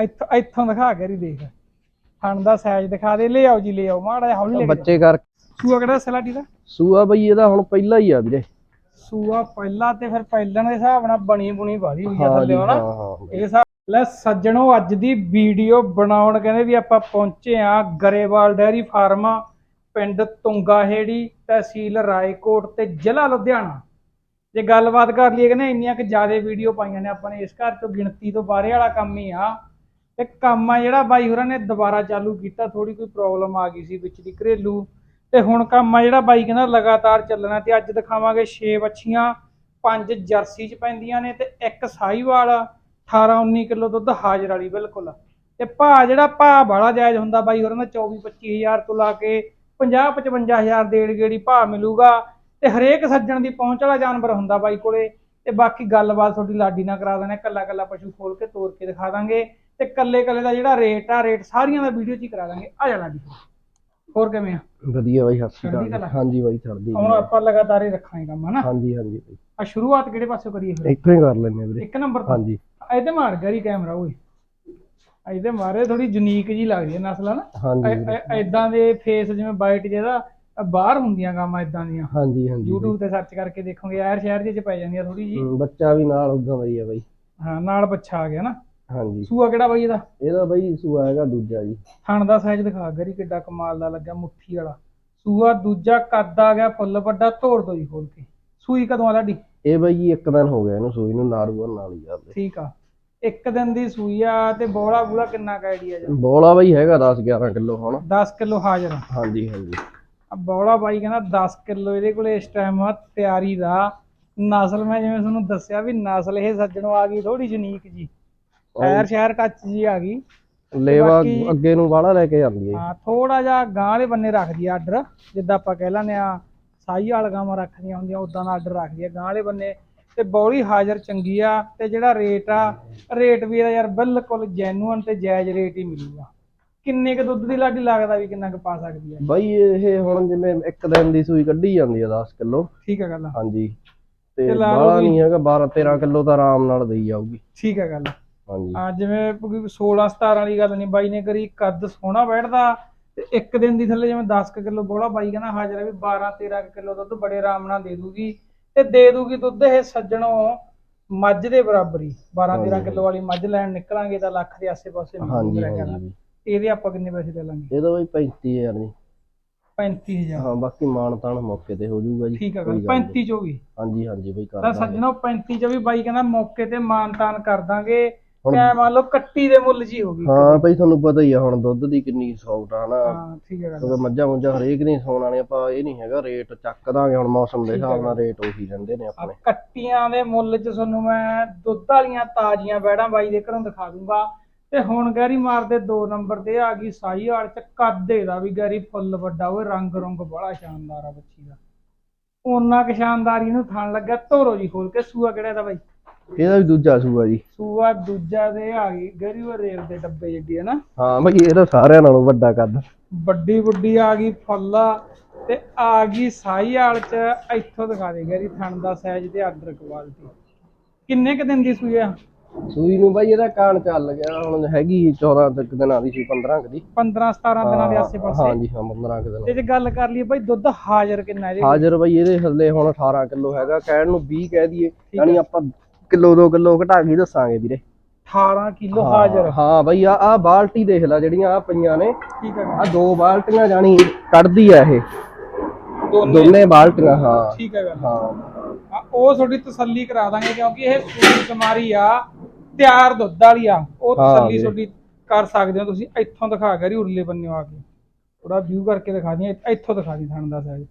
ਇੱਥੋਂ ਇੱਥੋਂ ਦਿਖਾ ਕੇ ਰੀ ਦੇਖ। ਥਣ ਦਾ ਸਾਈਜ਼ ਦਿਖਾ ਦੇ। ਲੈ ਆਓ ਜੀ ਲੈ ਆਓ। ਮਾੜਾ ਜਿਹਾ ਹੌਲੀ ਲੈ ਬੱਚੇ ਕਰ। ਸੂਆ ਕਿਹੜਾ ਸਲਾਟੀ ਦਾ ਸੂਆ ਬਈ ਇਹਦਾ ਹੁਣ ਪਹਿਲਾ ਹੀ ਆ ਵੀਰੇ। ਸੂਆ ਪਹਿਲਾਂ ਤੇ ਫਿਰ ਪਹਿਲਣ ਦੇ ਹਿਸਾਬ ਨਾਲ ਬਣੀ ਬੁਣੀ ਵਾਦੀ ਹੋਈ ਆ ਹਾਂ ਥੱਲੇ ਹਨਾ। ਹਾਂ ਹਾਂ ਇਹ ਹਿਸਾਬ ਲੈ ਸੱਜਣੋ ਅੱਜ ਦੀ ਵੀਡੀਓ ਬਣਾਉਣ ਕਹਿੰਦੇ ਵੀ ਆਪਾਂ ਪਹੁੰਚੇ ਆ ਗਰੇਵਾਲ ਡੈਰੀ ਫਾਰਮ ਪਿੰਡ ਤੁੰਗਾਹੇੜੀ ਤਹਿਸੀਲ ਰਾਏਕੋਟ ਤੇ ਜ਼ਿਲ੍ਹਾ ਲੁਧਿਆਣਾ। ਜੇ ਗੱਲਬਾਤ ਕਰ ਲਈਏ ਕਹਿੰਦੇ ਇੰਨੀਆਂ ਕਿ ਜ਼ਿਆਦਾ ਵੀਡੀਓ ਪਾਈਆਂ ਨੇ ਆਪਾਂ ਨੇ ਇਸ ਘਰ ਚੋਂ ਗਿਣਤੀ ਤੋਂ ਬਾਹਰੇ ਵਾਲਾ ਕੰਮ ਹੀ ਆ। ਤੇ ਕੰਮ ਆ ਜਿਹੜਾ ਬਾਈ ਹੋਰਾਂ ਨੇ ਦੁਬਾਰਾ ਚਾਲੂ ਕੀਤਾ ਥੋੜੀ ਕੋਈ ਪ੍ਰੋਬਲਮ ਆ ਗਈ ਸੀ ਵਿੱਚ ਦੀ ਘਰੇਲੂ। ਤੇ ਹੁਣ ਕੰਮ ਆ ਜਿਹੜਾ ਬਾਈ ਕਹਿੰਦਾ ਲਗਾਤਾਰ ਚੱਲਣਾ ਤੇ ਅੱਜ ਦਿਖਾਵਾਂਗੇ 6 ਵੱਛੀਆਂ, ਪੰਜ ਜਰਸੀ ਚ ਪੈਂਦੀਆਂ ਨੇ ਤੇ ਇੱਕ ਸਾਹੀਵਾਲ 18 19 ਕਿਲੋ ਦੁੱਧ ਹਾਜ਼ਰ ਵਾਲੀ ਬਿਲਕੁਲ। ਤੇ ਭਾਅ ਜਿਹੜਾ ਭਾਅ ਬਾਲਾ ਜਾਇਜ਼ ਹੁੰਦਾ ਬਾਈ ਹੋਰਾਂ ਦਾ 24 25000 ਤੋਂ ਲਾ ਕੇ 50 55000 ਦੇੜ ਗੇੜੀ ਭਾਅ ਮਿਲੂਗਾ ਤੇ ਹਰੇਕ ਸੱਜਣ ਦੀ ਪਹੁੰਚ ਵਾਲਾ ਜਾਨਵਰ ਹੁੰਦਾ ਬਾਈ ਕੋਲੇ। ਤੇ ਬਾਕੀ ਗੱਲਬਾਤ ਤੁਹਾਡੀ ਲਾਡੀ ਨਾਲ ਕਰਾ ਦੇਣਾ ਕੱਲਾ ਕੱਲਾ ਪਸ਼ੂ ਖੋਲ ਕੇ ਤੋਰ ਕੇ ਦਿਖਾ ਦਾਂਗੇ। ਤੇ ਕੱਲੇ ਕੱਲੇ ਦਾ ਜਿਹੜਾ ਰੇਟ ਆ ਰੇਟ ਸਾਰੀਆਂ ਦਾ ਵੀਡੀਓ 'ਚ ਹੀ ਕਰਾ ਦਾਂਗੇ। ਆ ਜਾ ਲਾਡੀ ਹੋਰ ਕਿਵੇਂ ਆ? ਵਧੀਆ ਬਾਈ ਸਤਿ ਸ਼੍ਰੀ ਅਕਾਲ। ਹਾਂਜੀ ਬਾਈ ਚੜਦੀ ਹੁਣ ਆਪਾਂ ਲਗਾਤਾਰ ਹੀ ਰੱਖਾਂਗੇ ਕੰਮ ਹਨਾ? ਹਾਂਜੀ ਹਾਂਜੀ ਬਾਈ। ਆ ਸ਼ੁਰੂਆਤ ਕਿਹੜੇ ਪਾਸੋਂ ਕਰੀਏ ਫਿਰ? ਇੱਥੋਂ ਹੀ ਕਰ ਲੈਨੇ ਵੀਰੇ। ਇੱਕ ਨੰਬਰ ਤੋਂ? ਹਾਂਜੀ। ਇਹਦੇ ਮਾਰ ਗਰੀ ਕੈਮਰਾ ਓਏ। ਇਹਦੇ ਮਾਰੇ ਥੋੜੀ ਯੂਨੀਕ ਜੀ ਲੱਗਦੀ ਹੈ ਨਸਲ ਹਨਾ। ਐਦਾਂ ਦੇ ਫੇਸ ਜਿਵੇਂ ਵਾਈਟ ਜਿਹਦਾ ਅ ਬਾਹਰ ਹੁੰਦੀਆਂ ਗਾਮਾਂ ਇਦਾਂ ਦੀਆਂ। ਹਾਂਜੀ ਹਾਂਜੀ YouTube ਤੇ ਸਰਚ ਕਰਕੇ ਦੇਖੋਗੇ ਯਾਰ ਸ਼ਹਿਰ ਜਿਹੇ ਚ ਪੈ ਜਾਂਦੀਆਂ ਥੋੜੀ ਜੀ ਬੱਚਾ ਵੀ ਨਾਲ ਉਦਾਂ ਦਾ ਹੀ ਆ ਬਾਈ। ਹਾਂ ਨਾਲ ਬੱਚਾ ਆ ਗਿਆ ਨਾ। ਹਾਂਜੀ। ਸੂਆ ਕਿਹੜਾ ਬਾਈ ਇਹਦਾ? ਇਹਦਾ ਬਾਈ ਸੂਆ ਹੈਗਾ ਦੂਜਾ ਜੀ। ਥਣ ਦਾ ਸਾਈਜ਼ ਦਿਖਾ ਗਰੀ ਕਿੱਡਾ ਕਮਾਲ ਦਾ ਲੱਗਾ ਮੁੱਠੀ ਵਾਲਾ। ਸੂਆ ਦੂਜਾ ਕੱਦ ਆ ਗਿਆ ਫੁੱਲ ਵੱਡਾ ਤੋੜ ਦੋ ਜੀ ਖੋਲ ਕੇ। ਸੂਈ ਕਦੋਂ ਆ ਲਾਡੀ ਇਹ ਬਾਈ ਜੀ ਇੱਕ ਦਿਨ ਹੋ ਗਿਆ ਇਹਨੂੰ ਸੂਈ ਨੂੰ ਨਾੜੂਆ ਨਾਲ ਹੀ ਜਾਂਦੇ ਠੀਕ ਆ। ਇੱਕ ਦਿਨ ਦੀ ਸੂਈ ਆ ਤੇ ਬੋਲਾ ਬੂਲਾ ਕਿੰਨਾ ਕੁ ਆਈਡੀਆ ਜਾ? ਬੋਲਾ ਬਾਈ ਹੈਗਾ 10 11 ਕਿਲੋ ਹੁਣ। 10 ਕਿਲੋ ਹਾਜ਼ਰ ਹਾਂਜੀ ਹਾਂਜੀ। ਆ ਬੌਲਾ ਬਾਈ ਕਹਿੰਦਾ 10 ਕਿਲੋ ਇਹਦੇ ਕੋਲੇ ਇਸ ਟਾਈਮ ਆ ਤਿਆਰੀ ਦਾ। ਨਸਲ ਮੈਂ ਜਿਵੇਂ ਤੁਹਾਨੂੰ ਦੱਸਿਆ ਵੀ ਨਸਲ ਇਹ ਸੱਜਣੋਂ ਆ ਗਈ ਥੋੜੀ ਯੂਨੀਕ ਜੀ। ਸ਼ਹਿਰ ਸ਼ਹਿਰ ਟੱਚ ਜੀ ਆ ਗਈ। ਲੇਵਾ ਬਾਕੀ- ਅੱਗੇ ਨੂੰ ਵਾਲਾ ਲੈ ਕੇ ਜਾਂਦੀ ਹੈ ਹਾਂ ਥੋੜਾ ਜਿਹਾ ਗਾਂ ਵਾਲੇ ਬੰਨੇ ਰੱਖਦੀ ਆ ਆਰਡਰ ਜਿੱਦਾਂ ਆਪਾਂ ਕਹਿ ਲੈਂਦੇ ਆ ਸਾਈ ਵਾਲ ਗਾਵਾਂ ਰੱਖਦੀਆਂ ਹੁੰਦੀਆਂ ਉਦਾਂ ਦਾ ਆਰਡਰ ਰੱਖਦੀ ਆ ਗਾਂ ਵਾਲੇ ਬੰਨੇ। ਤੇ ਬੌਲੀ ਹਾਜ਼ਰ ਚੰਗੀ ਆ ਤੇ ਜਿਹੜਾ ਰੇਟ ਆ ਰੇਟ ਵੀ ਇਹਦਾ ਯਾਰ ਬਿਲਕੁਲ ਜੈਨੂਅਨ ਤੇ ਜਾਇਜ਼ ਰੇਟ ਹੀ ਮਿਲੂਗਾ ਕਿੰਨੇ ਕ ਦੁੱਧ ਦੀ ਲਾਡੀ ਲੱਗਦਾ ਵੀ ਕਿੰਨਾ ਕੁ ਪਾ ਸਕਦੀ ਆ। ਬਾਈ ਇਹ ਹੁਣ ਜਿਵੇਂ ਇੱਕ ਦਿਨ ਦੀ ਸੂਈ ਕੱਢੀ ਜਾਂਦੀ ਹੈ 10 ਕਿਲੋ। ਠੀਕ ਆ ਗੱਲ ਹਾਂਜੀ। ਤੇ ਤੇ ਲਾ ਲਓ ਬਾਲਾ ਵੀ- ਨਹੀਂ ਹੈਗਾ 12 13 ਕਿਲੋ ਤਾਂ ਆਰਾਮ ਨਾਲ ਦੇਈ ਜਾਊਗੀ। ਠੀਕ ਆ ਗੱਲ ਹਾਂਜੀ। ਆ ਜਿਵੇਂ ਕੋਈ 16 17 ਵਾਲੀ ਗੱਲ ਨਹੀਂ ਬਾਈ ਨੇ ਕਰੀ ਕੱਦ ਸੋਹਣਾ ਬੈਠਦਾ ਤੇ ਇੱਕ ਦਿਨ ਦੀ ਥੱਲੇ ਜਿਵੇਂ 10 ਕਿਲੋ ਬੋਲਾ ਬਾਈ ਕਹਿੰਦਾ ਹਾਜ਼ਰ ਹੈ ਵੀ 12 13 ਕਿਲੋ ਦੁੱਧ ਬੜੇ ਆਰਾਮ ਨਾਲ ਦੇ ਦੂਗੀ ਤੇ ਦੇ ਦੂਗੀ ਦੁੱਧ ਇਹ ਸੱਜਣੋਂ ਮੱਝ ਦੇ ਬਰਾਬਰ ਹੀ। 12 13 ਕਿਲੋ ਵਾਲੀ ਮੱਝ ਲੈਣ ਨਿਕਲਾਂਗੇ ਤਾਂ ਲੱਖ ਦੇ ਆਸੇ-ਪਾਸੇ ਮਿਲੂਗੀ ਹਾਂਜੀ ਇਹਦੇ ਆਪਾਂ ਕਿੰਨੇ ਪੈਸੇ ਲੈ ਲਾਂਗੇ? ਇਹਦਾ ਬਾਈ 35000 ਜੀ 35000 ਹਾਂ ਬਾਕੀ ਮਾਨ ਤਾਨ ਮੌਕੇ ਤੇ ਹੋ ਜਾਊਗਾ ਜੀ। ਠੀਕ ਨੀ। 35 ਚੋਂ ਵੀ। ਹਾਂਜੀ ਹਾਂਜੀ ਬਾਈ ਕਰ ਤਾਂ ਸੱਜਣੋਂ 35 ਚੋਂ ਵੀ ਬਾਈ ਕਹਿੰਦਾ ਮੌਕੇ ਤੇ ਮਾਨ-ਤਾਨ ਕਰ ਦਾਂਗੇ। ਹੁਣ- ਐ ਮੰਨ ਲਓ ਕੱਟੀ ਦੇ ਮੁੱਲ ਜੀ ਹੋਗੀ ਹਾਂ ਬਾਈ ਤੁਹਾਨੂੰ ਪਤਾ ਹੀ ਆ ਹੁਣ ਦੁੱਧ ਦੀ ਕਿੰਨੀ ਸੌਫਟ ਆ ਨਾ ਹਾਂ ਠੀਕ ਹੈ ਗੱਲ ਕਿਉਂਕਿ ਮੱਝਾਂ ਮੁੱਝਾਂ ਹਰੇਕ ਨਹੀਂ ਸੌਣ ਵਾਲੇ ਆਪਾਂ ਇਹ ਨਹੀਂ ਹੈਗਾ ਰੇਟ ਚੱਕ ਦਾਂਗੇ ਹੁਣ ਮੌਸਮ ਦੇ ਹਿਸਾਬ ਨਾਲ ਰੇਟ ਉਹੀ ਰਹਿੰਦੇ ਨੇ ਆ ਆਪਣੇ। ਕੱਟੀਆਂ ਦੇ ਮੁੱਲ 'ਚ ਤੁਹਾਨੂੰ ਮੈਂ ਦੁੱਧ ਵਾਲੀਆਂ ਤਾਜ਼ੀਆਂ ਬੈੜਾਂ ਬਾਈ ਦੇ ਘਰੋਂ ਦਿਖਾ ਦੂੰਗਾ। ਤੇ ਹੁਣ ਗੈਰੀ ਮਾਰਦੇ ਦੋ ਨੰਬਰ ਤੇ ਆ ਗਈ ਸਾਈ ਵਾਲ ਚ ਕੱਦੇ ਦਾ ਵੀ ਗੈਰੀ ਫੁੱਲ ਵੱਡਾ ਓਏ ਰੰਗ ਰੰਗ ਬੜਾ ਸ਼ਾਨਦਾਰ ਆ ਬੱਚੀ ਦਾ। ਉਹਨਾਂ ਕਿ ਸ਼ਾਨਦਾਰੀ ਨੂੰ ਥਣ ਲੱਗਾ ਧੋਰੋ ਜੀ ਖੋਲ ਕੇ ਸੂਆ ਕਿਹੜਾ ਦਾ ਬਾਈ? ਇਹਦਾ ਵੀ ਦੂਜਾ ਸੂਆ ਜੀ। ਸੂਆ ਦੂਜਾ ਦੇ ਆ ਗਈ ਗੈਰੀ ਉਹ ਰੇਲ ਦੇ ਡੱਬੇ ਜਿੱਡੀ ਹੈ ਨਾ। ਹਾਂ ਬਾਈ ਇਹਦਾ ਸਾਰਿਆਂ ਨਾਲੋਂ ਵੱਡਾ ਕੱਦ। ਵੱਡੀ ਵੱਡੀ ਆ ਗਈ ਫੁੱਲ ਤੇ ਆ ਗਈ ਸਾਈ ਵਾਲ ਚ। ਇੱਥੋਂ ਦਿਖਾ ਦੇ ਗੈਰੀ ਥਣ ਦਾ ਸਾਈਜ਼ ਤੇ ਆਰਡਰ ਕੁਆਲਿਟੀ ਕਿੰਨੇ ਕ ਦਿਨ ਦੀ ਸੂਈ ਆ? ਸੂਈ ਨੂੰ ਬਾਈ ਇਹਦਾ ਕਾਣ ਚੱਲ ਗਿਆ ਹੁਣ ਹੈਗੀ 14 ਤੱਕ ਦਿਨਾਂ ਦੀ ਸੀ 15 ਕੁ ਦੀ। 15 17 ਦਿਨਾਂ ਦੇ ਆਸੇ ਪਾਸੇ ਹਾਂਜੀ ਹਾਂ 15 ਕੁ ਦਿਨ। ਤੇ ਜੇ ਗੱਲ ਕਰ ਲਈਏ ਭਾਈ ਦੁੱਧ ਹਾਜ਼ਰ ਕਿੰਨਾ ਇਹਦੇ ਹਾਜ਼ਰ ਬਾਈ ਇਹਦੇ ਥੱਲੇ ਹੁਣ 18 ਕਿਲੋ ਹੈਗਾ ਕਹਿਣ ਨੂੰ 20 ਕਹਿ ਦਈਏ ਯਾਨੀ ਆਪਾਂ ਕਿਲੋ 2 ਕਿਲੋ ਘਟਾ ਕੇ ਹੀ ਦੱਸਾਂਗੇ ਵੀਰੇ। 18 ਕਿਲੋ ਹਾਜ਼ਰ। ਹਾਂ ਬਾਈ ਆ ਆ ਬਾਲਟੀ ਦੇਖ ਲੈ ਜਿਹੜੀਆਂ ਆ ਪਈਆਂ ਨੇ। ਠੀਕ ਹੈ ਆ ਦੋ ਬਾਲਟੀਆਂ ਜਾਣੀ ਕੱਢਦੀ ਆ ਇਹ। ਦੋਨੇ। ਦੋਨੇ ਬਾਲਟੀਆਂ ਹਾਂ। ਠੀਕ ਹੈ ਗੱਲ ਹਾਂ। ਆ, ਉਹ ਤੁਹਾਡੀ ਤਸੱਲੀ ਕਰਾ ਦਾਂਗੇ ਕਿਉਂਕਿ ਇਹ ਸੂਈ ਕੁਮਾਰੀ ਆ ਤਿਆਰ ਦੁੱਧ ਵਾਲੀ ਆ। ਉਹ ਹਾਂ ਤਸੱਲੀ ਵੀਰੇ। ਤੁਹਾਡੀ ਕਰ ਸਕਦੇ ਹੋ ਤੁਸੀਂ। ਇੱਥੋਂ ਦਿਖਾ ਕਰੀ ਉਰਲੇ ਬੰਨੇ ਆ ਕੇ। ਥੋੜਾ ਵਿਊ ਕਰਕੇ ਦਿਖਾ ਦੀ ਇੱਥੋਂ ਦਿਖਾ ਦੀ ਥਣ ਦਾ ਸਾਈਜ਼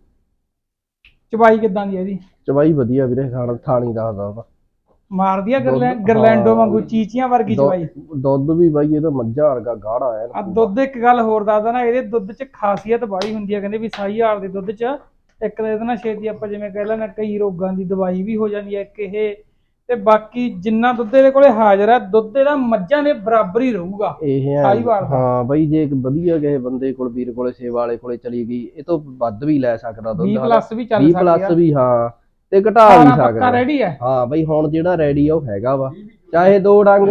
ਚਬਾਈ ਕਿਦਾਂ ਦੀ ਹੈ ਇਹਦੀ? ਚਵਾਈ ਵਧੀਆ ਵੀਰੇ ਥਾਣ ਥਾਣੀ ਦੱਸਦਾ ਵਾ ਮਾਰਦੀ ਆ ਗਰਲੈਂ- ਦੁੱਧ- ਗਰਲੈਂਡੋ ਹਾਂ। ਵਾਂਗੂ ਚੀਚੀਆਂ ਵਰਗੀ ਚਬਾਈ ਦੁੱਧ- ਦੁੱਧ ਵੀ ਬਾਈ ਇਹਦਾ ਮੱਝਾਂ ਵਰਗਾ ਗਾੜਾ ਹੈ। ਆ ਦੁੱਧ ਇੱਕ ਗੱਲ ਹੋਰ ਦੱਸਦਾ ਨਾ ਇਹਦੇ ਦੁੱਧ 'ਚ ਖਾਸੀਅਤ ਬੜੀ ਹੁੰਦੀ ਹੈ ਕਹਿੰਦੇ ਵੀ ਸਾਈ ਹਾਲ ਦੇ ਦੁੱਧ 'ਚ ਇੱਕ ਤਾਂ ਇਹਦੇ ਨਾਲ ਛੇਤੀ ਆਪਾਂ ਜਿਵੇਂ ਕਹਿ ਲੈਣਾ ਕਈ ਰੋਗਾਂ ਦੀ ਦਵਾਈ ਵੀ ਹੋ ਜਾਂਦੀ ਹੈ ਇੱਕ ਇਹ। ਤੇ ਬਾਕੀ ਜਿੰਨਾ ਦੁੱਧ ਇਹਦੇ ਕੋਲੇ ਹਾਜ਼ਰ ਹੈ ਦੁੱਧ ਇਹਦਾ ਮੱਝਾਂ ਦੇ ਬਰਾਬਰ ਹੀ ਰਹੂਗਾ। ਇਹ ਹੈ। ਸਾਹੀਵਾਲ ਦਾ। ਹਾਂ ਬਾਈ ਜੇ ਇੱਕ ਵਧੀਆ ਕਿਸੇ ਬੰਦੇ ਕੋਲ ਵੀਰ ਕੋਲੇ ਸੇਵਾ ਵਾਲੇ ਕੋਲੇ ਚਲੀ ਗਈ ਇਹ ਤੋਂ ਵੱਧ ਵੀ ਲੈ ਸਕਦਾ ਦੁੱਧ 20 ਪਲੱਸ ਵੀ ਚੱਲ 20 ਸਕਦੀ ਪਲੱਸ ਆ ਵੀ ਹਾਂ। ਤੇ ਘਟਾ ਵੀ ਸਾਰਾ ਪੱਕਾ ਸਕਦਾ ਰੈਡੀ ਹੈ। ਹਾਂ ਬਾਈ ਹੁਣ ਜਿਹੜਾ ਰੈਡੀ ਆ ਉਹ ਹੈਗਾ ਵਾ। ਚਾਹੇ ਦੋ ਡੰਗ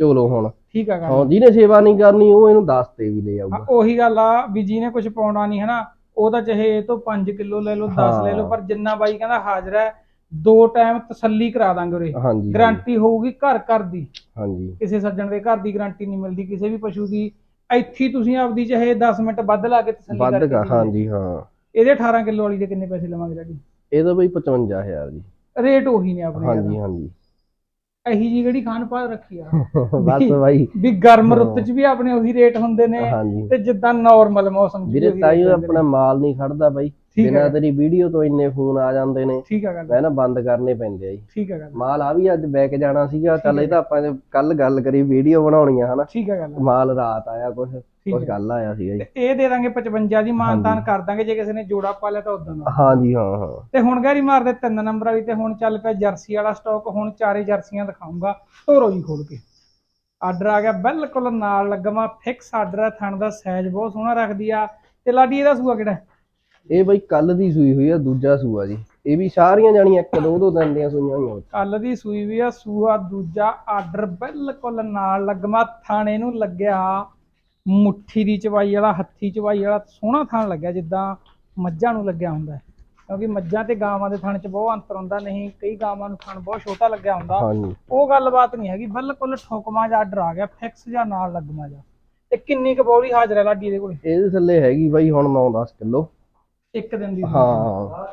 ਚੋਲੋ ਹੁਣ। ਠੀਕ ਆ ਗੱਲ। ਹਾਂ ਜਿਹਨੇ ਸੇਵਾ ਨਹੀਂ ਕਰਨੀ ਉਹ ਇਹਨੂੰ ਦੱਸ ਤੇ ਵੀ ਲੈ ਹਾਂ, ਆਊਗਾ ਉਹੀ ਗੱਲ ਆ ਵੀ ਜਿਹਨੇ ਕੁਝ ਪਾਉਣਾ ਨਹੀਂ ਹਨਾ ਉਹ ਤਾਂ ਚਾਹੇ ਇਹ ਤੋਂ 5 ਕਿਲੋ ਲੈ ਲਓ 10 ਲੈ ਲਓ ਹਾਂ। ਪਰ ਜਿੰਨਾ ਬਾਈ ਕਹਿੰਦਾ ਹਾਜ਼ਰ ਹੈ ਦੋ ਟਾਈਮ ਤਸੱਲੀ ਕਰਾ ਦਾਂਗੇ ਉਰੇ। ਹਾਂਜੀ। ਗਾਰੰਟੀ ਹੋਊਗੀ ਘਰ ਘਰ ਦੀ। ਹਾਂਜੀ। ਕਿਸੇ ਸੱਜਣ ਦੇ ਘਰ ਦੀ ਗਾਰੰਟੀ ਨਹੀਂ ਮਿਲਦੀ ਕਿਸੇ ਵੀ ਪਸ਼ੂ ਦੀ। ਇੱਥੇ ਹੀ ਤੁਸੀਂ ਆਪਦੀ ਚਾਹੇ 10 ਮਿੰਟ ਵੱਧ ਲਾ ਕੇ ਤਸੱਲੀ ਵੱਧ ਕਰਕੇ ਗਾ। ਹਾਂਜੀ ਹਾਂ। ਇਹਦੇ 18 ਕਿਲੋ ਵਾਲੀ ਦੇ ਕਿੰਨੇ ਪੈਸੇ ਲਵਾਂਗੇ ਡੈਡੀ? ਇਹਦਾ ਬਈ 55000 ਜੀ। ਰੇਟ ਉਹੀ ਨੇ ਆਪਣੇ ਹਾਂਜੀ ਹਾਂਜੀ। ਇਹੀ ਜੀ ਜਿਹੜੀ ਖਾਣ ਪਾਲ ਰੱਖੀ ਆ। ਬਸ ਬਾਈ। ਵੀ ਗਰਮ ਰੁੱਤ 'ਚ ਵੀ ਆਪਣੇ ਉਹੀ ਰੇਟ ਹੁੰਦੇ ਨੇ ਹਾਂਜੀ। ਤੇ ਜਿੱਦਾਂ ਨਾਰਮਲ ਮੌਸਮ 'ਚ ਵੀ ਵੀਰੇ ਉਹੀ ਤਾਈਓ ਆਪਣਾ ਮਾਲ ਨਹੀਂ ਖੜਦਾ ਬਾਈ। ਠੀਕ ਬਿਨਾਂ ਹੈ। ਤੇਰੀ ਵੀਡੀਓ ਤੋਂ ਇੰਨੇ ਫੋਨ ਆ ਜਾਂਦੇ ਨੇ। ਠੀਕ ਆ ਗੱਲ। ਮੈਂ ਨਾ ਬੰਦ ਕਰਨੇ ਪੈਂਦੇ ਆ ਜੀ। ਠੀਕ ਆ ਗੱਲ। ਮਾਲ ਆ ਵੀ ਅੱਜ ਬੈਕ ਜਾਣਾ ਸੀਗਾ ਚੱਲ ਇਹ ਤਾਂ ਆਪਾਂ ਕੱਲ ਗੱਲ ਕਰੀ ਵੀਡੀਓ ਬਣਾਉਣੀਆਂ ਹਨਾ। ਠੀਕ ਆ ਗੱਲ। ਮਾਲ ਰਾਤ ਆਇਆ ਕੁਝ ਕੁਝ ਹੈ। ਕੱਲ ਆਇਆ ਸੀਗਾ ਜੀ। ਤੇ ਇਹ ਦੇ ਦਾਂਗੇ 55 ਦੀ ਮਾਨਤਾਨ ਕਰ ਦਾਂਗੇ ਜੇ ਕਿਸੇ ਨੇ ਜੋੜਾ ਪਾ ਲਿਆ ਤਾਂ ਉਦਾਂ ਦਾ। ਹਾਂਜੀ ਹਾਂ ਹਾਂ। ਤੇ ਹੁਣ ਗੈਰੀ ਮਾਰਦੇ ਤਿੰਨ ਨੰਬਰ ਵਾਲੀ ਤੇ ਹੁਣ ਚੱਲ ਪਿਆ ਜਰਸੀ ਵਾਲਾ ਸਟਾਕ ਹੁਣ ਚਾਰੇ ਜਰਸੀਆਂ ਦਿਖਾਉਂਗਾ ਧੋਰੋ ਜੀ ਖੋਲ ਕੇ। ਆਰਡਰ ਆ ਗਿਆ ਬਿਲਕੁਲ ਨਾਲ ਲੱਗਮਾ ਫਿਕਸ ਆਰਡਰ ਹੈ ਥਣ ਦਾ ਸਾਈਜ਼ ਬਹੁਤ ਸੋਹਣਾ ਰੱਖਦੀ ਆ। ਤੇ ਲਾਡੀ ਇਹਦਾ ਸੂਆ ਕਿਹੜਾ? ਹੈ? ਇਹ ਬਈ ਕੱਲ ਦੀ ਸੂਈ ਹੋਈ ਆ ਦੂਜਾ ਸੂਆ ਜੀ। ਇਹ ਵੀ ਸਾਰੀਆਂ ਜਾਣੀਆਂ ਇੱਕ ਦੋ ਦੋ ਦਿਨ ਦੀਆਂ ਸੂਈਆਂ ਹੋਈਆਂ। ਕੱਲ ਦੀ ਸੂਈ ਵੀ ਆ ਸੂਆ ਦੂਜਾ ਆਰਡਰ ਬਿਲਕੁਲ ਨਾਲ ਲੱਗਮਾ ਥਾਣੇ ਨੂੰ ਲੱਗਿਆ। ਮੁੱਠੀ ਦੀ ਚਵਾਈ ਵਾਲਾ ਹੱਥੀ ਚਵਾਈ ਵਾਲਾ ਸੋਹਣਾ ਥਣ ਲੱਗਿਆ ਜਿੱਦਾਂ ਮੱਝਾਂ ਨੂੰ ਲੱਗਿਆ ਹੁੰਦਾ। ਕਿਉਂਕਿ ਮੱਝਾਂ ਤੇ ਗਾਵਾਂ ਦੇ ਥਣ 'ਚ ਬਹੁਤ ਅੰਤਰ ਹੁੰਦਾ ਨਹੀਂ ਕਈ ਗਾਵਾਂ ਨੂੰ ਥਣ ਬਹੁਤ ਛੋਟਾ ਲੱਗਿਆ ਹੁੰਦਾ। ਉਹ ਗੱਲਬਾਤ ਨਹੀਂ ਹੈਗੀ ਬਿਲਕੁਲ ਠੋਕਮਾ ਜਿਹਾ ਆਰਡਰ ਆ ਗਿਆ ਫਿਕਸ ਜਾਂ ਨਾਲ ਲੱਗਮਾ ਜਾ ਤੇ ਕਿੰਨੀ ਕੁ ਬੌਲੀ ਹਾਜ਼ਰ ਹੈ ਲਾਡੀ ਦੇ ਕੋਲੇ? ਇਹਦੇ ਥੱਲੇ ਹੈਗੀ ਬਾਈ ਹੁਣ 9-10 ਕਿਲੋ। ਇੱਕ ਦਿਨ ਦੀ ਹਾਂ।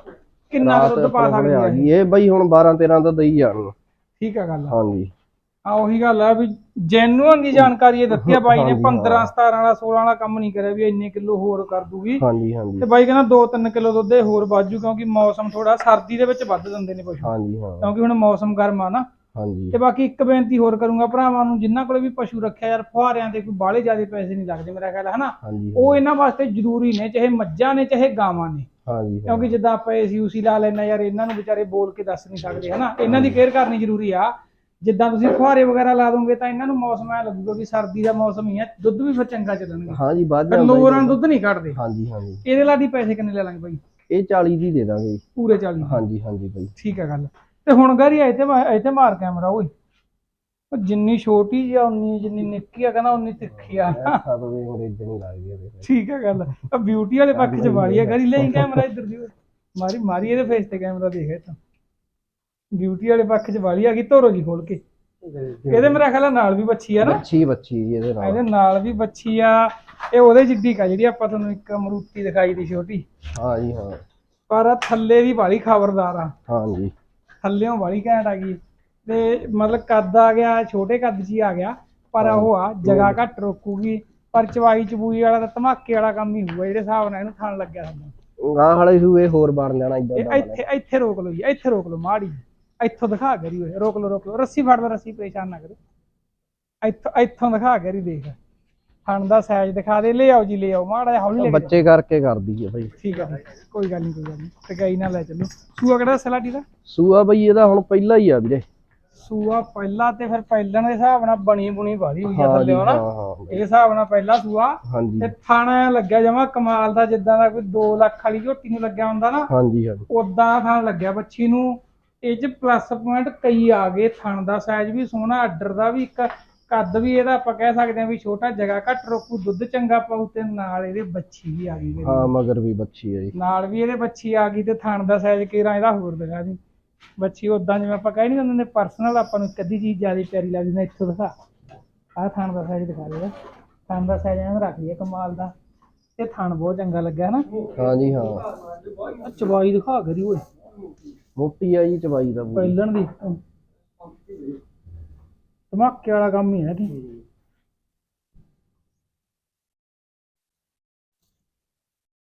ਕਿੰਨਾ ਕੁ ਦੁੱਧ ਪਾ ਸਕਦੀ ਆ ਗਈ। ਇਹ ਬਾਈ ਹੁਣ 12-13 ਤਾਂ ਦਈ ਜਾਣ। ਠੀਕ ਆ ਗੱਲ ਹਾਂਜੀ। ਆ ਉਹੀ ਗੱਲ ਆ ਵੀ ਜੈਨੂਅਨ ਦੀ ਜਾਣਕਾਰੀ ਇਹ ਦਿੱਤੀ ਆ ਬਾਈ ਨੇ ਹਾਂਜੀ, 15 ਹਾਂ। 17 ਵਾਲਾ 16 ਵਾਲਾ ਕੰਮ ਨਹੀਂ ਕਰਿਆ ਵੀ ਇੰਨੇ ਕਿਲੋ ਹੋਰ ਕਰ ਦੂਗੀ। ਹਾਂਜੀ ਹਾਂਜੀ। ਤੇ ਬਾਈ ਕਹਿੰਦਾ 2-3 ਕਿਲੋ ਦੁੱਧ ਇਹ ਹੋਰ ਵਾਜੂ ਕਿਉਂਕਿ ਮੌਸਮ ਥੋੜਾ ਸਰਦੀ ਦੇ ਵਿੱਚ ਵੱਧ ਦਿੰਦੇ ਨੇ ਪਸ਼ੂ ਹਾਂਜੀ ਹਾਂ। ਕਿਉਂਕਿ ਹੁਣ ਮੌਸਮ ਗਰਮ ਆ ਨਾ। ਹਾਂਜੀ। ਤੇ ਬਾਕੀ ਇੱਕ ਬੇਨਤੀ ਹੋਰ ਕਰੂੰਗਾ ਭਰਾਵਾਂ ਨੂੰ ਜਿਨ੍ਹਾਂ ਕੋਲੇ ਵੀ ਪਸ਼ੂ ਰੱਖਿਆ ਯਾਰ ਫੁਹਾਰਿਆਂ ਦੇ ਕੋਈ ਬਾਹਲੇ ਜ਼ਿਆਦਾ ਪੈਸੇ ਨਹੀਂ ਲੱਗਦੇ ਮੇਰਾ ਖਿਆਲ ਹੈ ਹਨਾ? ਹਾਂਜੀ ਉਹ ਇਹਨਾਂ ਵਾਸਤੇ ਜ਼ਰੂਰੀ ਨੇ ਚਾਹੇ ਮੱਝਾਂ ਨੇ ਚਾਹੇ ਗਾਵਾਂ ਨੇ। ਹਾਂਜੀ। ਕਿਉਂਕਿ ਜਿੱਦਾਂ ਆਪਾਂ ਏਸੀ ਉਸੀ ਲਾ ਲੈਣਾ ਯਾਰ ਇਹਨਾਂ ਨੂੰ ਵਿਚਾਰੇ ਬੋਲ ਕੇ ਦੱਸ ਨਹੀਂ ਸਕਦੇ ਹਨਾ? ਇਹਨਾਂ ਦੀ ਕੇਅਰ ਕਰਨੀ ਜ਼ਰੂਰੀ ਆ। ਜਿੱਦਾਂ ਤੁਸੀਂ ਫੁਹਾਰੇ ਵਗੈਰਾ ਲਾ ਦੋਗੇ ਤਾਂ ਇਹਨਾਂ ਨੂੰ ਮੌਸਮ ਐ ਲੱਗੂਗਾ ਕਿ ਸਰਦੀ ਦਾ ਮੌਸਮ ਹੀ ਹੈ ਦੁੱਧ ਵੀ ਫਿਰ ਚੰਗਾ ਚੱਲਣਗੇ। ਹਾਂਜੀ ਵੱਧ ਜਾਂਦਾ ਲੋਰਾਂ ਦੁੱਧ। ਨਹੀਂ ਕੱਢਦੇ ਹਾਂਜੀ ਹਾਂਜੀ। ਇਹਦੇ ਲਾਡੀ ਪੈਸੇ ਕਿੰਨੇ ਲੈ ਲਾਂਗੇ ਬਾਈ? ਇਹ 40 ਦੀ ਦੇ ਦਾਂਗੇ। ਪੂਰੇ 40 ਹਾਂਜੀ ਹਾਂਜੀ ਬਾਈ। ਠੀਕ ਹੈ ਗੱਲ। ਤੇ ਹੁਣ ਗਾਰੀ ਇੱਥੇ ਮਾ- ਇੱਥੇ ਮਾਰ ਕੈਮਰਾ ਓਏ। ਉਹ ਜਿੰਨੀ ਛੋਟੀ ਆ ਉਨੀ ਜਿੰਨੀ ਨਿੱਕੀ ਆ ਕਹਿੰਦਾ ਉਨੀ ਤਿੱਖੀ ਆ। ਸਭ ਵੀ ਅੰਗਰੇਜ਼ੀ ਨਹੀਂ ਲੱਗਦੀ ਇਹਦੇ ਵਿੱਚ। ਠੀਕ ਹੈ ਗੱਲ। ਆ ਬਿਊਟੀ ਵਾਲੇ ਪੱਖ 'ਚ ਵਾਲੀ ਆ ਗਾਰੀ ਲਈ ਕੈਮਰਾ ਇੱਧਰ ਦੀ ਓਏ। ਮਾਰੀ ਮਾਰੀ ਇਹਦੇ ਫੇਸ ਤੇ ਕੈਮਰਾ ਦੇਖ ਇੱਥੋਂ। ਬਿਊਟੀ ਵਾਲੇ ਪੱਖ 'ਚ ਵਾਲੀ ਆ ਗਈ ਧੋਰੋ ਜੀ ਖੋਲ ਕੇ। ਇਹਦੇ ਮੇਰਾ ਖਿਆਲ ਆ ਨਾਲ ਵੀ ਬੱਚੀ ਆ ਨਾ। ਬੱਚੀ ਬੱਚੀ ਜੀ ਇਹਦੇ ਨਾਲ। ਇਹਦੇ ਨਾਲ ਵੀ ਬੱਚੀ ਆ। ਇਹ ਉਹਦੇ ਜਿੱਡੀ ਕਾ ਜਿਹੜੀ ਆਪਾਂ ਤੁਹਾਨੂੰ ਇੱਕ ਅਮਰੂਤੀ ਦਿਖਾਈ ਦੀ ਛੋਟੀ। ਹਾਂਜੀ ਹਾਂ। ਪਰ ਆਹ ਥੱਲੇ ਦੀ ਵਾਲੀ ਖਬਰਦਾਰ ਆ। ਹਾਂਜੀ। ਥੱਲਿਓਂ ਵਾਲੀ ਘੈਂਟ ਆ ਗਈ। ਤੇ ਮਤਲਬ ਕੱਦ ਆ ਗਿਆ ਛੋਟੇ ਕੱਦ 'ਚ ਹੀ ਆ ਗਿਆ ਪਰ ਉਹ ਆ ਜਗ੍ਹਾ ਘੱਟ ਰੋਕੂਗੀ ਪਰ ਚਵਾਈ ਚਬੂਈ ਵਾਲਾ ਤਾਂ ਧਮਾਕੇ ਵਾਲਾ ਕੰਮ ਹੀ ਹੋਊਗਾ ਜਿਹੜੇ ਹਿਸਾਬ ਨਾਲ ਇਹਨੂੰ ਥਣ ਲੱਗਿਆ ਸਾਨੂੰ ਗਾਂ ਵਾਲੇ ਸੂਏ ਹੋਰ ਬਣ ਜਾਣਾ ਇਦਾਂ ਇਹ ਇੱਥੇ ਇੱਥੇ ਰੋਕ ਲਓ ਜੀ ਇੱਥੇ ਰੋਕ ਲਓ ਮਾੜੀ ਇੱਥੋਂ ਦਿਖਾ ਕਰੀ ਓਏ ਰੋਕ ਲਓ ਰੋਕ ਲਓ। ਰੱਸੀ ਫੜ ਲਓ ਰੱਸੀ ਪਰੇਸ਼ਾਨ ਨਾ ਕਰੋ ਇੱਥੋਂ ਇੱਥੋਂ ਦਿਖਾ ਕਰੀ ਦੇਖ। ਥਣ ਦਾ ਸਾਈਜ਼ ਦਿਖਾ ਦੇ ਲੈ ਆਓ ਜੀ ਲੈ ਆਓ ਮਾੜਾ ਜਿਹਾ ਹੌਲੀ ਲੈ ਕੇ। ਬੱਚੇ ਕਰਕੇ ਕਰਦੀ ਹੈ ਬਾਈ। ਠੀਕ ਆ ਕੋਈ ਗੱਲ ਨਹੀਂ ਕੋਈ ਗੱਲ ਨਹੀਂ ਟਕਾਈ ਨਾਲ ਲੈ ਚੱਲੋ। ਸੂਆ ਕਿਹੜਾ ਸਲਾਟੀ ਦਾ ਸੂਆ ਬਈ ਇਹਦਾ ਹੁਣ ਪਹਿਲਾ ਹੀ ਆ ਵੀਰੇ। ਸੂਆ ਪਹਿਲਾ ਤੇ ਫਿਰ ਪਹਿਲਣ ਦੇ ਹਿਸਾਬ ਨਾਲ ਬਣੀ ਬੁਣੀ ਵਾਲੀ ਹੋਈ ਆ ਹਾਂ ਥੱਲੇ ਨਾ ਹਾਂ ਹਾਂ ਇਹ ਹਿਸਾਬ ਨਾਲ ਪਹਿਲਾ ਸੂਆ ਹਾਂਜੀ ਤੇ ਥਾਣਾ ਲੱਗਿਆ ਜਮਾ ਕਮਾਲ ਦਾ ਜਿੱਦਾਂ ਦਾ ਕੋਈ 2 ਲੱਖ ਵਾਲੀ ਝੋਟੀ ਨੂੰ ਲੱਗਿਆ ਹੁੰਦਾ ਨਾ। ਹਾਂਜੀ ਹਾਂਜੀ ਉਦਾਂ ਥਾਣ ਲੱਗਿਆ ਬੱਚੀ ਨੂੰ। ਇਹ ਚ ਪਲੱਸ ਪੁਆਇੰਟ ਕਈ ਆ ਗਏ ਥਣ ਦਾ ਸਾਈਜ਼ ਵੀ ਸੋਹਣਾ ਆਰਡਰ ਦਾ ਵੀ ਇੱਕ ਕੱਦ ਵੀ ਇਹਦਾ ਆਪਾਂ ਕਹਿ ਸਕਦੇ ਹਾਂ ਵੀ ਛੋਟਾ ਜਗ੍ਹਾ ਘੱਟ ਰੋਕੂ ਦੁੱਧ ਚੰਗਾ ਪਾਉ ਤੇ ਨਾਲ ਇਹਦੇ ਬੱਚੀ ਵੀ ਆ ਗਈ ਇਹਦੇ। ਹਾਂ ਮਗਰ ਵੀ ਬੱਚੀ ਹੈ ਜੀ। ਨਾਲ ਵੀ ਇਹਦੇ ਬੱਚੀ ਆ ਗਈ ਤੇ ਥਣ ਦਾ ਸਾਈਜ਼ ਕਿਹੜਾ ਇਹਦਾ ਹੋਰ ਦਿਖਾ ਦੀ ਬੱਚੀ ਉਦਾਂ ਜਿਵੇਂ ਆਪਾਂ ਕਹਿ ਨਹੀਂ ਨੇ ਪਰਸਨਲ ਆਪਾਂ ਨੂੰ ਅੱਧੀ ਚੀਜ਼ ਜ਼ਿਆਦਾ ਪਿਆਰੀ ਲੱਗਦੀ ਨਾ ਇੱਥੋਂ ਦਿਖਾ। ਆਹ ਥਣ ਦਾ ਸਾਈਜ਼ ਦਿਖਾ ਦੇਗਾ ਥਣ ਦਾ ਸਾਈਜ਼ ਐਂ ਰੱਖ ਲਿਆ ਕਮਾਲ ਦਾ। ਇਹ ਥਣ ਬਹੁਤ ਚੰਗਾ ਲੱਗਾ ਨਾ। ਹਾਂਜੀ ਹਾਂ। ਆਹ ਚਬਾਈ ਦਿਖਾ ਕਰੀ ਓਏ। ਮੋਟੀ ਆ ਜੀ ਚਬਾਈ ਦਾ ਪੂਰੀ। ਪਹਿਲਣ ਦੀ। ਧਮਾਕੇ ਵਾਲਾ ਕੰਮ ਹੀ ਹੈ ਕਿ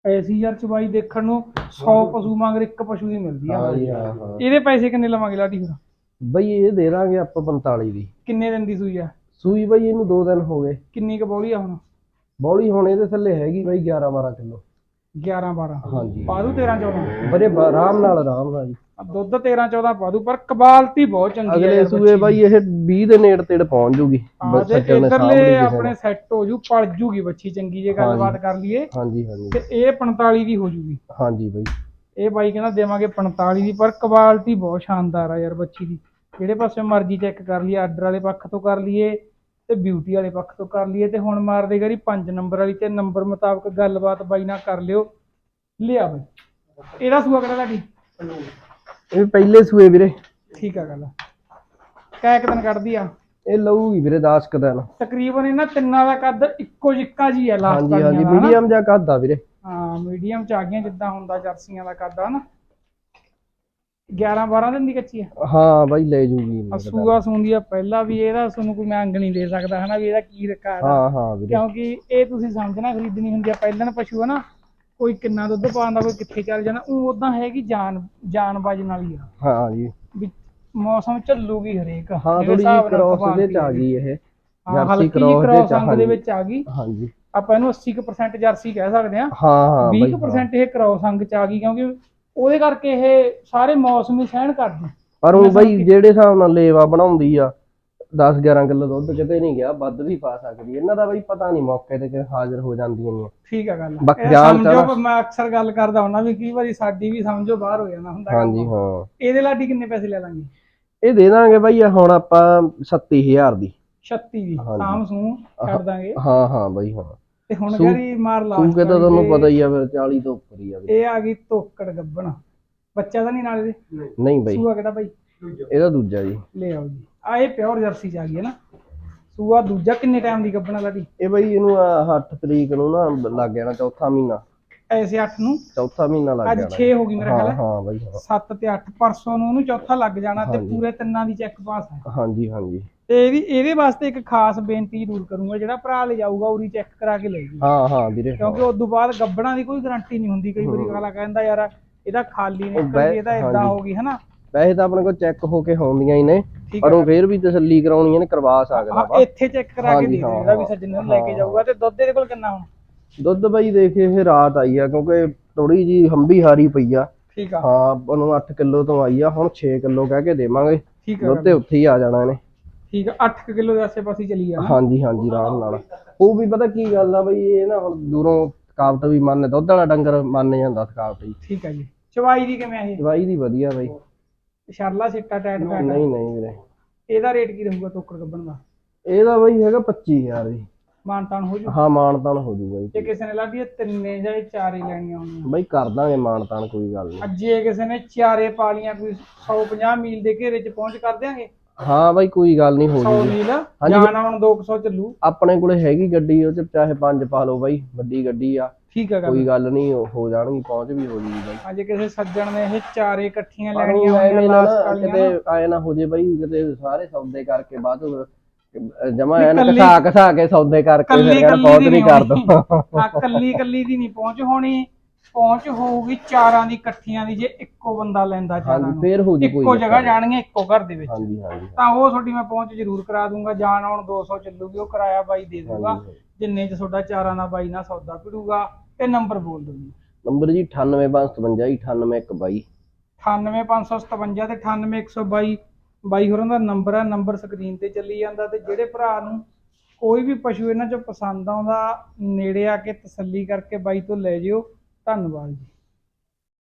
ਐਸੀ ਯਾਰ ਚਬਾਈ ਦੇਖਣ ਨੂੰ 100 ਪਸ਼ੂ ਮੰਗਰ ਇੱਕ ਪਸ਼ੂ ਦੀ ਮਿਲਦੀ ਆ। ਹਾਂ ਜੀ ਹਾਂ ਹਾਂ। ਇਹਦੇ ਪੈਸੇ ਕਿੰਨੇ ਲਵਾਂਗੇ ਲਾਟੀ ਫਿਰ ਬਈ ਇਹ ਦੇ ਦਾਂਗੇ ਆਪਾਂ 45 ਦੀ। ਕਿੰਨੇ ਦਿਨ ਦੀ ਸੂਈ ਆ? ਸੂਈ ਬਈ ਇਹਨੂੰ 2 ਦਿਨ ਹੋ ਗਏ। ਕਿੰਨੀ ਕੁ ਬੌਲੀ ਆ ਹੁਣ? ਬੌਲੀ ਹੁਣ ਇਹਦੇ ਥੱਲੇ ਹੈਗੀ ਬਈ 11 12 ਕਿਲੋ। 11 12 ਹਾਂਜੀ। ਪਾ ਦੂ 13 14 ਬੜੇ ਬ- ਆਰਾਮ ਨਾਲ ਆਰਾਮ ਨਾਲ ਜੀ। ਦੁੱਧ 13 14 ਪਾ ਦੂ ਪਰ ਕਬਾਲਤੀ ਬਹੁਤ ਚੰਗੀ ਆ ਅਗਲੇ ਸੂਏ ਬਾਈ ਇਹ 20 ਦੇ ਨੇੜ ਤੇੜ ਪਹੁੰਚ ਜੂਗੀ। ਹਾਂ ਬਸ ਇਧਰਲੇ। ਆਪਣੇ ਸੈੱਟ ਹੋ ਜੂ ਪਲ ਜੂਗੀ ਬੱਚੀ ਚੰਗੀ ਜੇ ਗੱਲਬਾਤ ਕਰ ਲਈਏ। ਹਾਂਜੀ ਹਾਂਜੀ। ਤੇ ਇਹ 45 ਦੀ ਹੋ ਜੂਗੀ। ਹਾਂਜੀ ਬਈ। ਇਹ ਬਾਈ ਕਹਿੰਦਾ ਦੇਵਾਂਗੇ 45 ਦੀ ਪਰ ਕੁਆਲਿਟੀ ਬਹੁਤ ਸ਼ਾਨਦਾਰ ਆ ਯਾਰ ਬੱਚੀ ਦੀ। ਜਿਹੜੇ ਪਾਸੇ ਮਰਜ਼ੀ ਚੈੱਕ ਕਰ ਲਈਏ ਆਰਡਰ ਵਾਲੇ ਪੱਖ ਤੋਂ ਕਰ ਲਈਏ ਤੇ ਬਿਊਟੀ ਵਾਲੇ ਪੱਖ ਤੋਂ ਕਰ ਲਈਏ ਤੇ ਹੁਣ ਮਾਰਦੇ ਗਰੀ 5 ਨੰਬਰ ਵਾਲੀ ਤੇ ਨੰਬਰ ਮੁਤਾਬਕ ਗੱਲਬਾਤ ਬਾਈ ਨਾਲ ਕਰ ਲਿਓ। ਲਿਆ ਬਈ। ਇਹਦਾ ਸੂਆ ਕਿਹੜਾ ਲਾਡੀ ਇਹ ਪਹਿਲੇ ਸੂਏ ਵੀਰੇ। ਠੀਕ ਆ ਗੱਲ। ਕੈ ਇੱਕ ਦਿਨ ਕੱਢਦੀ ਆ। ਇਹ ਲਊਗੀ ਵੀਰੇ 10 ਕ ਦਿਨ। ਤਕਰੀਬਨ ਇਹਨਾਂ ਤਿੰਨਾਂ ਦਾ ਕੱਦ ਇੱਕੋ ਜਿੱਕਾ ਜੀ ਹੈ ਲਾਸਟ ਹਾਂਜੀ ਹਾਂਜੀ ਮੀਡੀਅਮ ਜਿਹਾ ਕੱਦ ਆ ਵੀਰੇ। ਹਾਂ ਮੀਡੀਅਮ ਚ ਆ ਗਈਆਂ ਜਿੱਦਾਂ ਹੁੰਦਾ ਜਰਸੀਆਂ ਦਾ ਕੱਦ ਆ ਨਾ। 11 12 ਦਿਨ ਦੀ ਕੱਚੀ ਆ। ਹਾਂ ਬਾਈ ਲੈ ਜੂਗੀ ਆ। ਸੂਆ ਸੂੰਦੀ ਆ ਪਹਿਲਾਂ ਵੀ ਇਹਦਾ ਤੁਹਾਨੂੰ ਕੋਈ ਮੈਂ ਅੰਗ ਨਹੀਂ ਦੇ ਸਕਦਾ ਹਨਾ ਵੀ ਇਹਦਾ ਕੀ ਰਿਕਾਰਡ ਆ ਹਾਂ ਹਾਂ ਵੀਰੇ। ਕਿਉਂਕਿ ਇਹ ਤੁਸੀਂ ਸਮਝਣਾ ਖਰੀਦਣੀ ਹੁੰਦੀ ਆ ਪਹਿਲਾਂ ਪਸ਼ੂ ਆ ਨਾ। ਕੋਈ ਕਿੰਨਾ ਦੁੱਧ ਪਾਉਂਦਾ ਕੋਈ ਕਿੱਥੇ ਚੱਲ ਜਾਂਦਾ ਉਹ ਉਦਾਂ ਹੈਗੀ ਜਾਨ ਜਾਨ ਬਾਜਣ ਵਾਲੀ ਆ। ਹਾਂ ਜੀ। ਵੀ ਮੌਸਮ ਚੱਲੂਗੀ ਹਰੇਕ ਹਾਂ ਜਿਹੜੇ ਥੋੜੀ ਜਿਹੀ ਹਿਸਾਬ ਨਾਲ ਕ੍ਰੋਸ ਦੇ ਚ ਆ ਗਈ ਇਹ ਹਾਂ, ਜਰਸੀ ਹਲਕੀ ਜਿਹੀ cross ਦੇ ਕ੍ਰੋਸ ਚ, ਅੰਗ ਦੇ। ਵਿੱਚ ਆ ਗਈ। ਹਾਂਜੀ ਆਪਾਂ ਇਹਨੂੰ 80% ਜਰਸੀ ਕਹਿ ਸਕਦੇ ਆ ਹਾਂ ਹਾਂ ਬਾਈ 20% ਇਹ ਕ੍ਰੋਸ ਅੰਗ ਚ ਆ ਗਈ ਕਿਉਂਕਿ ਉਹਦੇ ਕਰਕੇ ਇਹ ਸਾਰੇ ਮੌਸਮ ਹੀ ਸਹਿਣ ਕਰਦੀ। ਪਰ ਉਹ ਬਾਈ ਜਿਹੜੇ ਹਿਸਾਬ ਨਾਲ ਲੇਵਾ ਬਣਾਉਂਦੀ ਆ 10 11 ਕਿਲੋ ਦੁੱਧ ਕਿਤੇ ਨਹੀਂ ਗਿਆ ਵੱਧ ਵੀ ਪਾ ਸਕਦੀ ਇਹਨਾਂ ਦਾ ਬਾਈ ਪਤਾ ਨਹੀਂ ਮੌਕੇ ਤੇ ਕਿ ਹਾਜ਼ਰ ਹੋ ਜਾਂਦੀਆਂ ਨੇ। ਠੀਕ ਆ ਗੱਲ ਬਾਕੀ ਇਹ ਸਮਝੋ ਮੈਂ ਅਕਸਰ ਗੱਲ ਕਰਦਾ ਹੁੰਦਾ ਵੀ ਕਈ ਵਾਰੀ ਸਾਡੀ ਵੀ ਸਮਝੋ ਬਾਹਰ ਹੋ ਜਾਂਦਾ ਹੁੰਦਾ। ਹਾਂਜੀ ਹਾਂ। ਇਹਦੇ ਲਾਡੀ ਕਿੰਨੇ ਪੈਸੇ ਲੈ ਲਾਂਗੇ? ਇਹ ਦੇ ਦਾਂਗੇ ਬਾਈ ਆਹ ਹੁਣ ਆਪਾਂ 37000 ਦੀ। 36 ਦੀ। ਹਾਂਜੀ। ਸਾਮ ਸੂ ਛੱਡ ਦਾਂਗੇ। ਹਾਂ ਹਾਂ ਬਾਈ ਹਾਂ। ਤੇ ਹੁਣ ਸੂ- ਗਰੀ ਮਾਰ ਲਾ ਤੂੰ ਕਹਿੰਦਾ ਤੁਹਾਨੂੰ ਪਤਾ ਹੀ ਆ ਫਿਰ 40 ਤੋਂ ਉੱਪਰ ਹੀ ਆ ਇਹ ਗਈ ਤੋਕੜ ਗੱਬਣ। ਬੱਚਾ ਤਾਂ ਨਹੀਂ ਨਾਲ ਇਹਦੇ? ਨਹੀਂ ਬਾਈ। ਸੂਆ ਕਿਹੜਾ ਬਾਈ? ਇਹਦਾ ਦੂਜਾ ਜੀ। ਲੈ ਆਓ ਜੀ। ਆ ਇਹ ਪਿਓਰ ਜਰਸੀ ਚ ਆ ਗਈ ਹੈ ਨਾ। ਸੂਆ ਦੂਜਾ ਕਿੰਨੇ ਟਾਈਮ ਦੀ ਗੱਬਣ ਆ ਲਾਡੀ ਇਹ ਬਾਈ ਇਹਨੂੰ 8 ਤਰੀਕ ਨੂੰ ਨਾ ਲੱਗ ਜਾਣਾ ਚੌਥਾ ਮਹੀਨਾ। ਐਸੇ 8 ਨੂੰ? ਚੌਥਾ ਮਹੀਨਾ ਲੱਗ ਅੱਜ ਜਾਣਾ। 6 ਹੋ ਗਈ ਮੇਰਾ ਖਿਆਲ। ਹੈ ਹਾਂ ਬਾਈ ਹਾਂ। 7 ਤੇ 8 ਪਰਸੋਂ ਨੂੰ ਉਹਨੂੰ ਚੌਥਾ ਲੱਗ ਜਾਣਾ ਤੇ। ਪੂਰੇ ਤਿੰਨਾਂ ਦੀ ਚੈੱਕ ਪਾਸ ਹੈ। ਹਾਂਜੀ ਹਾਂਜੀ। ਤੇ ਇਹਦੀ ਇਹਦੇ ਵਾਸਤੇ ਇੱਕ ਖਾਸ ਬੇਨਤੀ ਜ਼ਰੂਰ ਕਰੂੰਗਾ ਜਿਹੜਾ ਭਰਾ ਲੈ ਜਾਊਗਾ ਉਰੀ ਚੈੱਕ ਕਰਾ ਕੇ ਲੈ ਜੀ ਹਾਂ ਹਾਂ ਵੀਰੇ ਕਿਉਂਕਿ ਉਸ ਤੋਂ ਬਾਅਦ ਗੱਬੜਾਂ ਦੀ ਕੋਈ ਗਾਰੰਟੀ ਨਹੀਂ ਹੁੰਦੀ ਕਈ ਵਾਰੀ ਅਗਲਾ ਕਹਿੰਦਾ ਯਾਰ ਇਹਦਾ ਖਾਲੀ ਨਿਕਲ ਗਈ ਇਹਦਾ ਇਦਾਂ। ਹੋ ਗਈ ਹਨਾ? ਵੈਸੇ ਤਾਂ ਆਪਣੇ ਕੋਲ ਚੈੱਕ ਹੋ ਕੇ ਹੁੰਦੀਆਂ ਹੀ ਨੇ ਠੀਕ ਪਰ ਹੈ ਉਹ ਫੇਰ। ਵੀ ਤਸੱਲੀ ਕਰਾਉਣੀ ਨੇ ਕਰਵਾ ਸਕਦਾ ਹਾਂ, ਵਾ ਇੱਥੇ ਚੈੱਕ ਕਰਾ ਕੇ ਦੇ ਹਾਂ, ਦੇਗਾ ਵੀ ਹਾਂ। ਸੱਜਣ ਨੂੰ ਲੈ ਕੇ ਜਾਊਗਾ ਤੇ ਦੁੱਧ ਇਹਦੇ ਕੋਲ ਕਿੰਨਾ ਹੁਣ? ਦੁੱਧ ਬਾਈ ਦੇਖੇ ਇਹ ਰਾਤ ਆਈ ਆ ਕਿਉਂਕਿ ਥੋੜੀ ਜੀ ਹੰਬੀ ਹਾਰੀ ਪਈ ਆ। ਠੀਕ ਆ। ਹਾਂ ਆਪਾਂ ਨੂੰ 8 ਕਿਲੋ ਤੋਂ ਆਈ ਆ ਹੁਣ 6 ਕਿਲੋ ਕਹਿ ਕੇ ਦੇਵਾਂਗੇ। ਠੀਕ ਆ ਦੁੱਧ ਤੇ ਉੱਥੇ ਹੀ ਆ ਜਾਣਾ ਇਹਨੇ। ਠੀਕ ਆ 8 ਕਿਲੋ ਦੇ ਆਸੇ-ਪਾਸੇ ਚਲੀ ਜਾਣਾ। ਹਾਂਜੀ ਹਾਂਜੀ ਆਰਾਮ ਨਾਲ। ਉਹ ਵੀ ਪਤਾ ਕੀ ਗੱਲ ਆ ਬਈ ਇਹ ਨਾ ਹੁਣ ਦੂਰੋਂ ਥਕਾਵਟ ਵੀ ਮੰਨ ਦੁੱਧ ਵਾਲਾ ਡੰਗਰ ਮੰਨ ਜਾਂਦਾ ਥਕਾਵਟ ਜੀ ਠੀਕ ਆ ਜੀ। ਚਵਾਈ ਦੀ ਕਿਵੇਂ ਆ ਇਹ? ਦੀ ਵਧੀਆ ਬਈ। ਸ਼ਰਲਾ ਸਿੱਟਾ ਟੈਟ ਫੈਟ ਨਹੀਂ ਨਹੀਂ ਵੀਰੇ। ਇਹਦਾ ਰੇਟ ਕੀ ਰਹੂਗਾ ਟੋਕਰ ਗੱਬਣ ਦਾ? ਇਹਦਾ ਬਈ ਹੈਗਾ 25000 ਜੀ। ਮਾਨਤਾਨ ਹੋ ਜੂ? ਹਾਂ ਮਾਨਤਾਨ ਹੋ ਜੂਗਾ ਜੇ ਜੀ ਕਿਸੇ ਨੇ ਇਹ ਤਿੰਨੇ ਜਾਂ ਚਾਰੇ ਲੈਣੀਆਂ ਹੋਣੀਆਂ ਬਈ ਕਰ ਦਾਂਗੇ ਮਾਨਤਾਨ ਕੋਈ ਗੱਲ ਨਹੀਂ। ਅੱਜ ਜੇ ਕਿਸੇ ਨੇ ਚਾਰੇ ਪਾ ਲੀਆਂ ਕੋਈ 150 ਮੀਲ ਦੇ ਘੇਰੇ 'ਚ ਪਹੁੰਚ ਕਰ ਦਿਆਂਗੇ? ਹਾਂ ਬਈ ਕੋਈ ਗੱਲ ਨਹੀਂ ਹੋ 100 ਜੂਗੀ। ਮੀਲ? ਹਾਂਜੀ। ਜਾਣ ਆਉਣ 200 ਚੱਲੂ। ਆਪਣੇ ਕੋਲੇ ਹੈਗੀ ਗੱਡੀ ਉਹ ਚ ਚਾਹੇ ਪੰਜ ਪਾ ਲਓ ਬਾਈ ਵੱਡੀ ਗੱਡੀ ਆ। ਠੀਕ ਗੱਲ ਕੋਈ ਗੱਲ। ਨਹੀਂ ਹੋ ਜਾਣਗੀ ਪਹੁੰਚ ਵੀ ਹੋ ਜੂਗੀ ਬਾਈ। ਅੱਜ ਕਿਸੇ ਸੱਜਣ ਨੇ ਇਹ ਚਾਰੇ ਇਕੱਠੀਆਂ ਲੈਣੀਆਂ ਨਾ ਲਾਸਟ ਵਾਲੀਆਂ ਕਿਤੇ ਆਏ ਨਾ ਹੋ ਜੇ ਬਾਈ ਕਿਤੇ ਸਾਰੇ ਸੌਦੇ ਕਰਕੇ ਬਾਅਦ ਜਮਾ ਐ ਨਾ ਕੱਲੀ- ਘਸਾ ਘਸਾ ਕੇ ਸੌਦੇ ਕਰਕੇ ਫਿਰ ਕੱਲੀ ਪਹੁੰਚ ਨਹੀਂ ਕਰ ਦੋ ਆ ਕੱਲੀ ਕੱਲੀ ਦੀ ਨਹੀਂ ਪਹੁੰਚ ਹੋਣੀ। ਪਹੁੰਚ ਹੋਊਗੀ ਚਾਰਾਂ ਦੀ ਇਕੱਠੀਆਂ ਦੀ ਜੇ ਇੱਕੋ ਬੰਦਾ ਲੈਂਦਾ ਚਾਰਾਂ ਨੂੰ। ਫੇਰ ਹੋ ਜੂ ਕੋਈ ਇੱਕੋ ਜਗ੍ਹਾ। ਜਾਣਗੀਆਂ ਇੱਕੋ ਘਰ ਦੇ ਵਿੱਚ। ਹਾਂਜੀ ਹਾਂਜੀ। ਤਾਂ ਉਹ ਤੁਹਾਡੀ ਮੈਂ ਪਹੁੰਚ ਜ਼ਰੂਰ ਕਰਾ ਦੂੰਗਾ। ਜਾਣ ਆਉਣ 200 ਚੱਲੂਗੀ ਉਹ ਕਿਰਾਇਆ ਬਾਈ ਦੇ ਦੂੰਗਾ। ਜਿੰਨੇ ਚ ਤੁਹਾਡਾ ਚਾਰਾਂ ਦਾ ਬਾਈ ਨਾਲ ਸੌਦਾ ਪਿੜੂਗਾ ਤੇ ਨੰਬਰ ਬੋਲ ਦਿਓ ਜੀ। ਨੰਬਰ ਜੀ 98557 ਜੀ 98122 98557 ਤੇ 98122 ਬਾਈ। ਹੋਰਾਂ ਦਾ ਨੰਬਰ ਹੈ ਨੰਬਰ ਸਕਰੀਨ ਤੇ ਚੱਲੀ ਜਾਂਦਾ ਤੇ ਜਿਹੜੇ ਭਰਾ ਨੂੰ ਕੋਈ ਵੀ ਪਸ਼ੂ ਇਹਨਾਂ ਚੋਂ ਪਸੰਦ ਆਉਂਦਾ ਨੇੜੇ ਆ ਕੇ ਤਸੱਲੀ ਕਰਕੇ ਬਾਈ ਤੋਂ ਲੈ ਜਿਓ। ਧੰਨਵਾਦ ਜੀ।